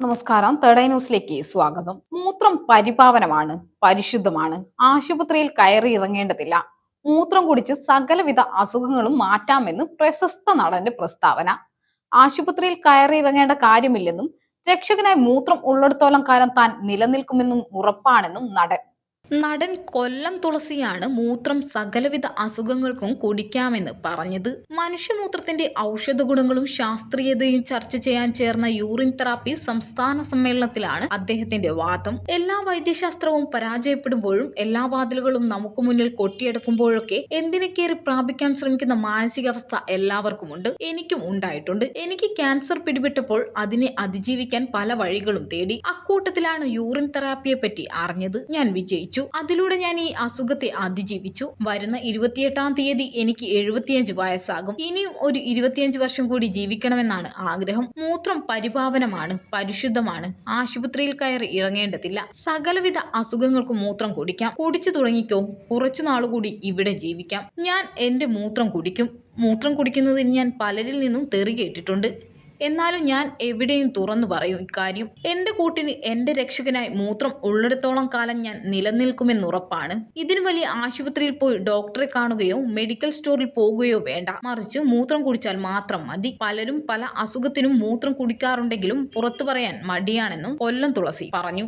നമസ്കാരം. തേർഡ് ന്യൂസിലേക്ക് സ്വാഗതം. മൂത്രം പരിപാവനമാണ് പരിശുദ്ധമാണ്. ആശുപത്രിയിൽ കയറി ഇറങ്ങേണ്ടതില്ല. മൂത്രം കുടിച്ച് സകലവിധ അസുഖങ്ങളും മാറ്റാമെന്ന് പ്രശസ്ത നടന്റെ പ്രസ്താവന. ആശുപത്രിയിൽ കയറി ഇറങ്ങേണ്ട കാര്യമില്ലെന്നും രക്ഷകനായി മൂത്രം ഉള്ളിടത്തോളം കാലം താൻ നിലനിൽക്കുമെന്നും ഉറപ്പാണെന്നും നടൻ നടൻ കൊല്ലം തുളസിയാണ് മൂത്രം സകലവിധ അസുഖങ്ങൾക്കും കുടിക്കാമെന്ന് പറഞ്ഞത്. മനുഷ്യമൂത്രത്തിന്റെ ഔഷധ ഗുണങ്ങളും ശാസ്ത്രീയതയും ചർച്ച ചെയ്യാൻ ചേർന്ന യൂറിൻ തെറാപ്പി സംസ്ഥാന സമ്മേളനത്തിലാണ് അദ്ദേഹത്തിന്റെ വാദം. എല്ലാ വൈദ്യശാസ്ത്രവും പരാജയപ്പെടുമ്പോഴും എല്ലാ വാതിലുകളും നമുക്ക് മുന്നിൽ കൊട്ടിയെടുക്കുമ്പോഴൊക്കെ എന്തിനെ കയറി പ്രാപിക്കാൻ ശ്രമിക്കുന്ന മാനസികാവസ്ഥ എല്ലാവർക്കുമുണ്ട്. എനിക്കും ഉണ്ടായിട്ടുണ്ട്. എനിക്ക് ക്യാൻസർ പിടിപെട്ടപ്പോൾ അതിനെ അതിജീവിക്കാൻ പല വഴികളും തേടി. അക്കൂട്ടത്തിലാണ് യൂറിൻ തെറാപ്പിയെ പറ്റി അറിഞ്ഞത്. ഞാൻ വിജയിച്ചു. അതിലൂടെ ഞാൻ ഈ അസുഖത്തെ അതിജീവിച്ചു. വരുന്ന ഇരുപത്തിയെട്ടാം തീയതി എനിക്ക് എഴുപത്തിയഞ്ച് വയസ്സാകും. ഇനിയും ഒരു ഇരുപത്തിയഞ്ച് വർഷം കൂടി ജീവിക്കണമെന്നാണ് ആഗ്രഹം. മൂത്രം പരിപാവനമാണ് പരിശുദ്ധമാണ്. ആശുപത്രിയിൽ കയറി ഇറങ്ങേണ്ടതില്ല. സകലവിധ അസുഖങ്ങൾക്കും മൂത്രം കുടിക്കാം. കുടിച്ചു തുടങ്ങിക്കോ. കുറച്ചു നാളുകൂടി ഇവിടെ ജീവിക്കാം. ഞാൻ എന്റെ മൂത്രം കുടിക്കും. മൂത്രം കുടിക്കുന്നതിന് ഞാൻ പലരിൽ നിന്നും തെറി കേട്ടിട്ടുണ്ട്. എന്നാലും ഞാൻ എവിടെയും തുറന്നു പറയും ഇക്കാര്യം. എന്റെ കൂട്ടിന് എന്റെ രക്ഷകനായി മൂത്രം ഉള്ളിടത്തോളം കാലം ഞാൻ നിലനിൽക്കുമെന്നുറപ്പാണ് ഇതിന് വലിയ ആശുപത്രിയിൽ പോയി ഡോക്ടറെ കാണുകയോ മെഡിക്കൽ സ്റ്റോറിൽ പോകുകയോ വേണ്ട. മറിച്ച് മൂത്രം കുടിച്ചാൽ മാത്രം മതി. പലരും പല അസുഖത്തിനും മൂത്രം കുടിക്കാറുണ്ടെങ്കിലും പുറത്തു പറയാൻ മടിയാണെന്നും കൊല്ലം തുളസി പറഞ്ഞു.